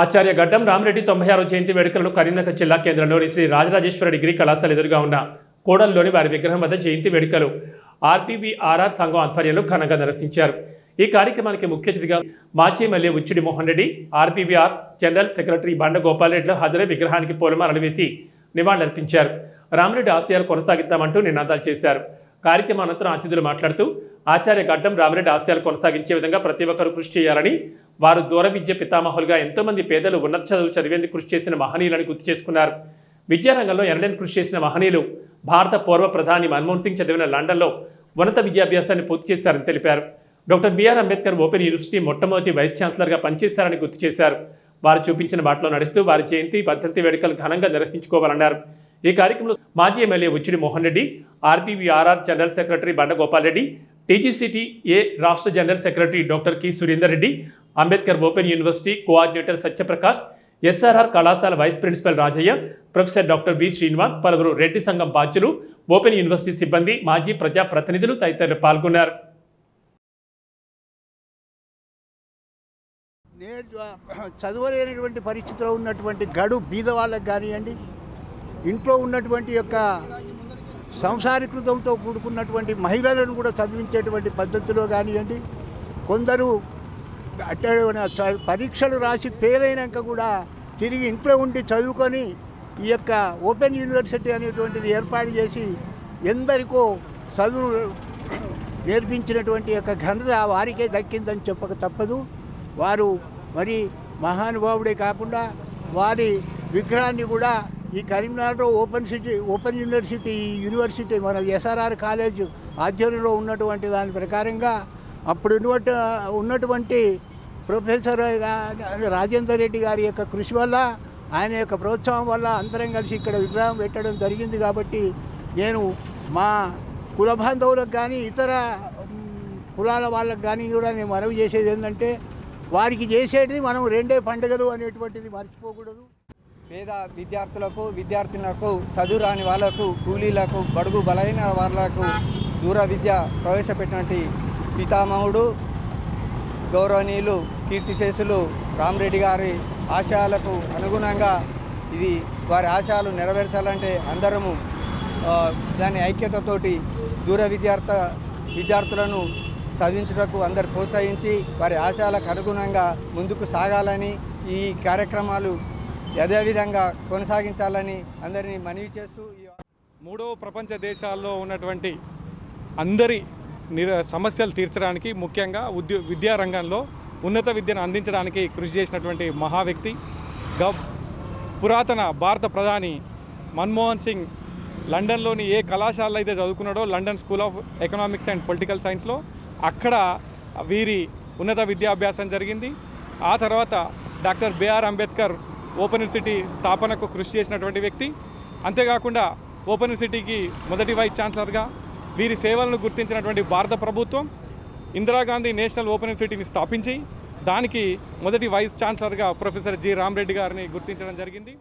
ఆచార్య గడ్డం రామిరెడ్డి తొంభై ఆరో జయంతి వేడుకలను కరీంనగర్ జిల్లా కేంద్రంలోని శ్రీ రాజరాజేశ్వర డిగ్రీ కళాశాల ఎదురుగా ఉన్న కోడల్లోని వారి విగ్రహం వద్ద జయంతి వేడుకలు ఆర్పీవీఆర్ఆర్ సంఘం ఆధ్వర్యంలో ఘనంగా నిర్వహించారు. ఈ కార్యక్రమానికి ముఖ్య అతిథిగా మాజీ MLA Uchchidi Mohan Reddy RPVR general secretary Banda Gopal Reddy హాజరై విగ్రహానికి పూలమాలలు వేసి నివాళులర్పించారు. రామిరెడ్డి ఆశయాలు కొనసాగిద్దామంటూ నినాదాలు చేశారు. కార్యక్రమానంతరం అతిథులు మాట్లాడుతూ ఆచార్య గడ్డం రామిరెడ్డి ఆశయాలు కొనసాగించే విధంగా ప్రతి ఒక్కరు కృషి చేయాలని వారు దూర విద్య పితామహులుగా ఎంతోమంది పేదలు ఉన్నత చదువులు చదివేందుకు కృషి చేసిన మహనీయులని గుర్తు చేసుకున్నారు. విద్యారంగంలో ఎనలేని కృషి చేసిన మహనీయులు భారత పూర్వ ప్రధాని మన్మోహన్ సింగ్ చదివిన లండన్లో ఉన్నత విద్యాభ్యాసాన్ని పూర్తి చేశారని తెలిపారు. Doctor BR Ambedkar open university మొట్టమొదటి వైస్ ఛాన్సలర్గా పనిచేశారని గుర్తు చేశారు. వారు చూపించిన బాటలో నడుస్తూ వారి జయంతి పద్ధతి వేడుకలు ఘనంగా నిర్వహించుకోవాలన్నారు. ఈ కార్యక్రమంలో మాజీ MLA Uchchidi Mohan Reddy RBVRR general secretary Banda Gopal Reddy TGCT A రాష్ట్ర జనరల్ సెక్రటరీ డాక్టర్కి Surender Reddy Ambedkar open university coordinator Satyaprakash SRR కళాశాల vice principal Rajaiah professor doctor V Srinivas పలువురు రెడ్డి సంఘం బాధ్యులు ఓపెన్ యూనివర్సిటీ సిబ్బంది మాజీ ప్రజా ప్రతినిధులు తదితరులు పాల్గొన్నారు. నేడు చదవలేనటువంటి పరిస్థితిలో ఉన్నటువంటి గడు బీద వాళ్ళకి కానివ్వండి ఇంట్లో ఉన్నటువంటి యొక్క సంసారీకృతంతో కూడుకున్నటువంటి మహిళలను కూడా చదివించేటువంటి పద్ధతిలో కానివ్వండి కొందరు అంటే చ- పరీక్షలు రాసి ఫెయిల్ అయినాక కూడా తిరిగి ఇంట్లో ఉండి చదువుకొని ఈ యొక్క ఓపెన్ యూనివర్సిటీ అనేటువంటిది ఏర్పాటు చేసి ఎందరికో చదువు నేర్పించినటువంటి యొక్క ఘనత వారికే దక్కిందని చెప్పక తప్పదు. వారు మరి మహానుభావుడే కాకుండా వారి విగ్రహాన్ని కూడా ఈ కరీంనగర్లో open city open university university మన ఎస్ఆర్ఆర్ కాలేజ్ ఆధ్వర్యంలో ఉన్నటువంటి దాని ప్రకారంగా అప్పుడు ఉన్నటువంటి ప్రొఫెసర్ రాజేందర్ రెడ్డి గారి యొక్క కృషి వల్ల ఆయన యొక్క ప్రోత్సాహం వల్ల అందరం కలిసి ఇక్కడ విగ్రహం పెట్టడం జరిగింది కాబట్టి నేను మా కుల బాంధవులకు కానీ ఇతర కులాల వాళ్ళకు కానీ కూడా నేను మనవి చేసేది ఏంటంటే వారికి చేసేది మనం రెండే పండుగలు అనేటువంటిది మర్చిపోకూడదు. పేద విద్యార్థులకు విద్యార్థినులకు చదువు రాని వాళ్ళకు కూలీలకు బడుగు బలైన వాళ్ళకు దూర విద్య ప్రవేశపెట్టినటువంటి పితామహుడు గౌరవనీయులు కీర్తిశేషులు రామరెడ్డి గారి ఆశయాలకు అనుగుణంగా ఇది వారి ఆశయాలు నెరవేర్చాలంటే అందరము దాని ఐక్యతతోటి దూర విద్యార్థ విద్యార్థులను చదివించుటకు అందరు ప్రోత్సహించి వారి ఆశయాలకు అనుగుణంగా ముందుకు సాగాలని ఈ కార్యక్రమాలు యథావిధంగా కొనసాగించాలని అందరినీ మనవి చేస్తూ మూడో ప్రపంచ దేశాల్లో ఉన్నటువంటి అందరి నిర సమస్యలు తీర్చడానికి ముఖ్యంగా ఉద్యో విద్యారంగంలో ఉన్నత విద్యను అందించడానికి కృషి చేసినటువంటి మహా వ్యక్తి గ పురాతన భారత ప్రధాని మన్మోహన్ సింగ్ లండన్లోని ఏ కళాశాలలో అయితే చదువుకున్నాడో London school of economics and political సైన్స్లో అక్కడ వీరి ఉన్నత విద్యాభ్యాసం జరిగింది. ఆ తర్వాత doctor BR Ambedkar open university స్థాపనకు కృషి చేసినటువంటి వ్యక్తి. అంతేకాకుండా ఓపెన్ యూనివర్సిటీకి మొదటి వైస్ ఛాన్సలర్గా వీరి సేవలను గుర్తించినటువంటి భారత ప్రభుత్వం ఇందిరాగాంధీ నేషనల్ ఓపెన్ యూనివర్సిటీని స్థాపించి దానికి మొదటి వైస్ ఛాన్సలర్గా ప్రొఫెసర్ జి రామ్రెడ్డి గారిని గుర్తించడం జరిగింది.